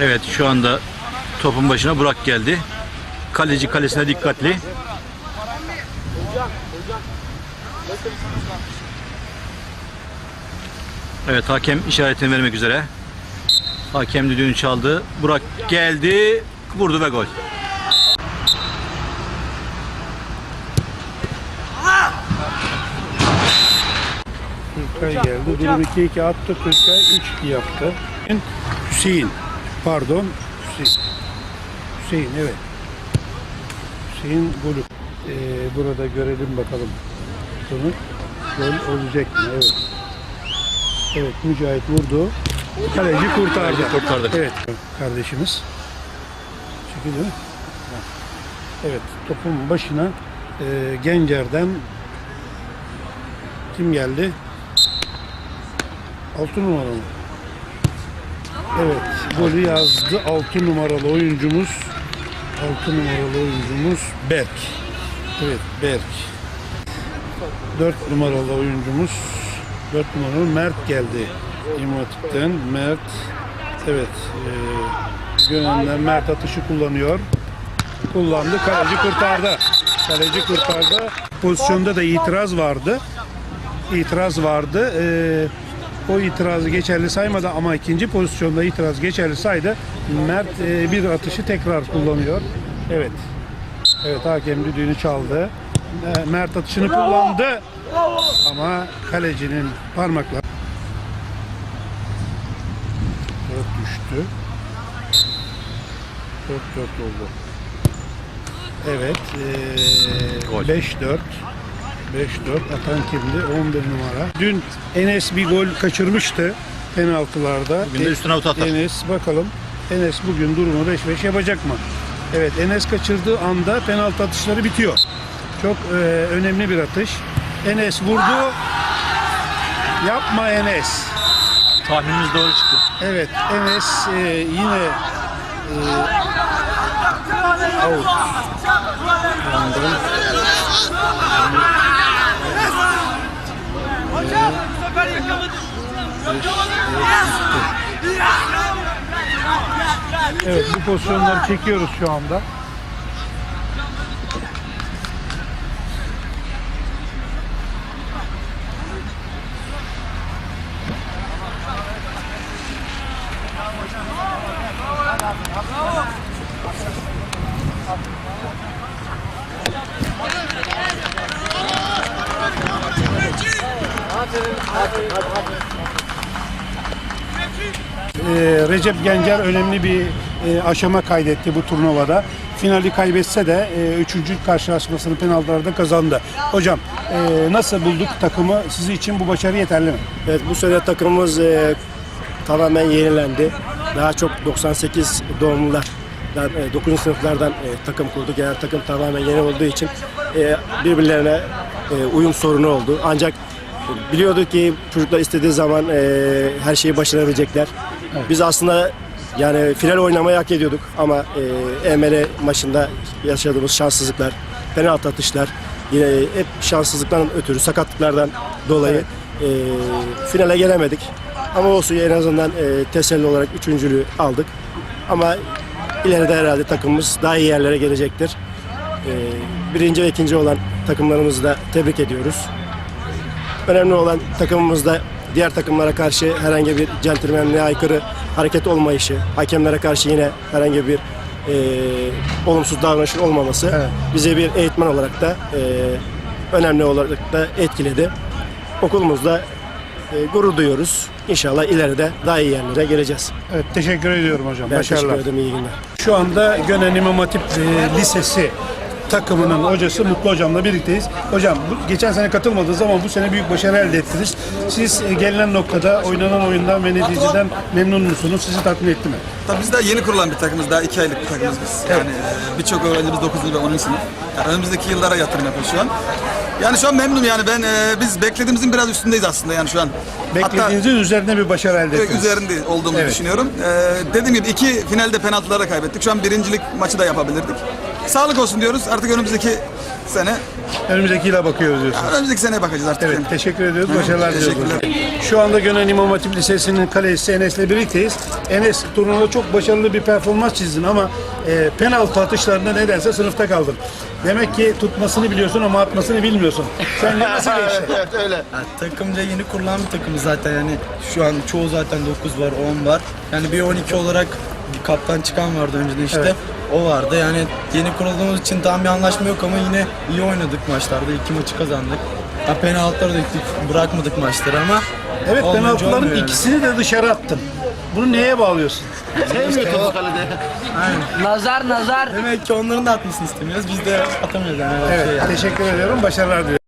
Evet şu anda topun başına Burak geldi. Kaleci kalesine dikkatli. Evet hakem işaretini vermek üzere. Hakem düdüğünü çaldı. Burak geldi. Vurdu ve gol. Türkay geldi. Durum 2-2 attı. Türkay 3-2 yaptı. Hüseyin. Pardon. Hüseyin. Hüseyin evet. Hüseyin golü. Ee, burada görelim bakalım. Sonu. Gol olacak mı? Evet. Evet Mücahit vurdu. Kaleci kurtardı. Kaleci kurtardı. Evet kardeşimiz. Çekil değil mi? Evet topun başına e, Gencer'den kim geldi? Altı numaralı. Evet, golü yazdı. Altı numaralı oyuncumuz. Altı numaralı oyuncumuz Berk. Evet, Berk. Dört numaralı oyuncumuz. Dört numaralı Mert geldi. İmatik'ten Mert. Evet, e, Mert atışı kullanıyor. Kullandı, kaleci kurtardı. Kaleci kurtardı. Pozisyonda da itiraz vardı itiraz vardı. Ee, o itirazı geçerli saymadı ama ikinci pozisyonda itiraz geçerli saydı. Mert e, bir atışı tekrar kullanıyor. Evet. Evet hakem düdüğünü çaldı. Ee, Mert atışını kullandı. Ama kalecinin parmakları Dört düştü. 4-4 oldu. Evet. Gol. 5-4. 5-4 atan kimdi? 11 numara. Dün Enes bir gol kaçırmıştı penaltılarda. Bugün de üstüne avuta atar. Enes bakalım. Enes bugün durumu 5-5 yapacak mı? Evet Enes kaçırdığı anda penaltı atışları bitiyor. Çok e, önemli bir atış. Enes vurdu. Yapma Enes. Tahminimiz doğru çıktı. Evet Enes e, yine e, out. Evet bu pozisyonları çekiyoruz şu anda. Ee, Recep Gencer önemli bir e, aşama kaydetti bu turnuvada. Finali kaybetse de e, üçüncü karşılaşmasını penaltılarda kazandı. Hocam e, nasıl bulduk takımı? Sizi için bu başarı yeterli mi? Evet bu sene takımımız e, tamamen yenilendi. Daha çok 98 doğumlular, 9. sınıflardan e, takım kurduk. Yani takım tamamen yeni olduğu için e, birbirlerine e, uyum sorunu oldu. Ancak biliyorduk ki çocuklar istediği zaman e, her şeyi başarabilecekler. Biz aslında yani final oynamayı hak ediyorduk ama e, EML maçında yaşadığımız şanssızlıklar, penaltı atışlar, yine hep şanssızlıktan ötürü, sakatlıklardan dolayı e, finale gelemedik. Ama olsun en azından e, teselli olarak üçüncülüğü aldık. Ama ileride herhalde takımımız daha iyi yerlere gelecektir. E, birinci ve ikinci olan takımlarımızı da tebrik ediyoruz. Önemli olan takımımızda diğer takımlara karşı herhangi bir centilmenliğe aykırı hareket olmayışı, hakemlere karşı yine herhangi bir e, olumsuz davranışın olmaması Evet. bize bir eğitmen olarak da e, önemli olarak da etkiledi. Okulumuzda e, gurur duyuyoruz. İnşallah ileride daha iyi yerlere geleceğiz. Evet teşekkür ediyorum hocam. Ben Başarılar. teşekkür ederim. İyi günler. Şu anda Gönen İmam Hatip e, Lisesi takımının hocası Mutlu Hocam'la birlikteyiz. Hocam bu, geçen sene katılmadınız ama bu sene büyük başarı elde ettiniz. Siz e, gelinen noktada oynanan oyundan ve neticeden memnun musunuz? Sizi tatmin etti mi? Tabii biz daha yeni kurulan bir takımız, daha iki aylık bir takımız biz. Yani e, birçok öğrencimiz 9. ve 10. sınıf. Yani önümüzdeki yıllara yatırım yapıyoruz şu an. Yani şu an memnunum yani ben e, biz beklediğimizin biraz üstündeyiz aslında yani şu an. Beklediğinizin üzerine bir başarı elde Hatta ettiniz. üzerinde olduğumuzu Evet. düşünüyorum. E, dediğim gibi iki finalde penaltılara kaybettik. Şu an birincilik maçı da yapabilirdik. Sağlık olsun diyoruz. Artık önümüzdeki sene, Önümüzdeki yıla bakıyoruz diyorsunuz. önümüzdeki seneye bakacağız artık. Evet, teşekkür ediyoruz. Başarılar diliyoruz. teşekkürler. Şu anda Gönen İmam Hatip Lisesi'nin kalecisi Enes'le birlikteyiz. Enes turnuvada çok başarılı bir performans çizdin ama e, penaltı atışlarında nedense sınıfta kaldın. Demek ki tutmasını biliyorsun ama atmasını bilmiyorsun. Sen de nasıl geçti? Ya, takımca yeni kurulan bir takımız zaten yani şu an çoğu zaten 9 var 10 var. Yani bir 12 olarak bir kaptan çıkan vardı önceden işte. Evet. O vardı yani yeni kurulduğumuz için tam bir anlaşma yok ama yine iyi oynadık maçlarda. iki maçı kazandık. Ha, penaltıları da gittik, bırakmadık maçları ama Evet olmayınca penaltıların olmuyor yani. ikisini de dışarı attın. Bunu neye bağlıyorsun? Nazar nazar. Demek ki onların da atmasını istemiyoruz. Biz de atamıyoruz yani. öyle bir Evet şey yani. teşekkür ediyorum. Başarılar diliyorum.